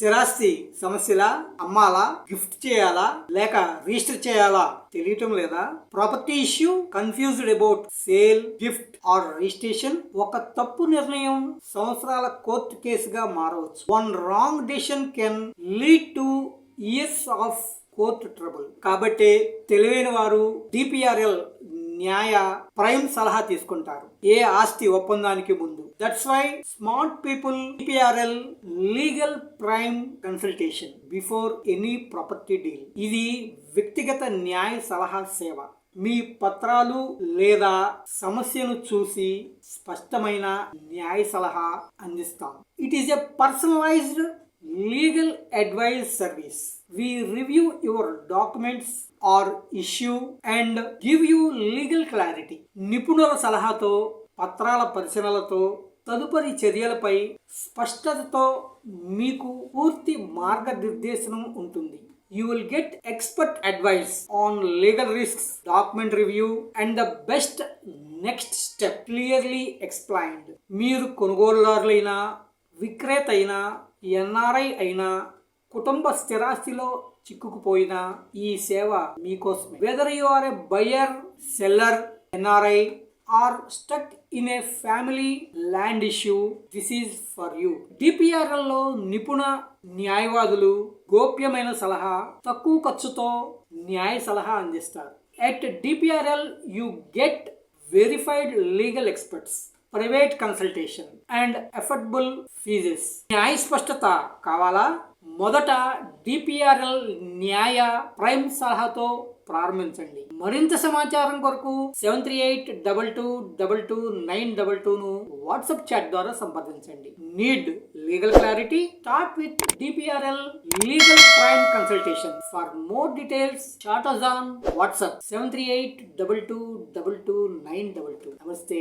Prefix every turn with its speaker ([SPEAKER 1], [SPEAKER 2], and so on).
[SPEAKER 1] స్థిరాస్తి సమస్యలా అమ్మాలా గిఫ్ట్ చేయాలా లేక రిజిస్టర్ చేయాలా తెలియటం లేదా? Property issue confused about sale gift or registration ఒక తప్పు నిర్ణయం సంవత్సరాల కోర్టు కేసుగా మారవచ్చు. One wrong decision can lead to years of court trouble. కాబట్టి తెలివైన వారు డిపిఆర్ఎల్ న్యాయ ప్రైమ్ సలహా తీసుకుంటారు. ఏ ఆస్తి ఒప్పందానికి ముందు. That's why smart people DPRL legal prime consultation before any property deal ఇది వ్యక్తిగత న్యాయ సలహా సేవ. మీ పత్రాలు లేదా సమస్యను చూసి స్పష్టమైన న్యాయ సలహా అందిస్తాం. It is a personalised legal advice service we review your documents or issue and give you legal clarity. నిపుణుల సలహాతో పత్రాల పరిశీలనలతో తదుపరి చర్యలపై స్పష్టతతో మీకు పూర్తి మార్గనిర్దేశనం ఉంటుంది. You will get expert advice on legal risks document review and the best next step clearly explained మీరు కొనుగోలుదారులైనా విక్రేత అయినా ఎన్ఆర్ఐ అయినా కుటుంబ స్థిరాస్తిలో చిక్కుకుపోయిన ఈ సేవ మీకోసమే. Whether you are a buyer seller NRI or stuck in a family land issue this is for you డిపిఆర్ఎల్లో నిపుణ న్యాయవాదులు గోప్యమైన సలహా తక్కువ ఖర్చుతో న్యాయ సలహా అందిస్తారు. At DPRL you get verified legal experts private consultation and affordable fees న్యాయ స్పష్టత కావాలా? మొదట డిపిఆర్ఎల్ న్యాయ ప్రైమ్ సలహాతో ప్రారంభించండి. మరింత సమాచారం కొరకు seven three eight double two double two nine double టూను WhatsApp chat ద్వారా సంప్రదించండి. Need legal clarity start with DPRL legal prime consultation. For more details chat on WhatsApp seven three eight double two double two nine double two నమస్తే.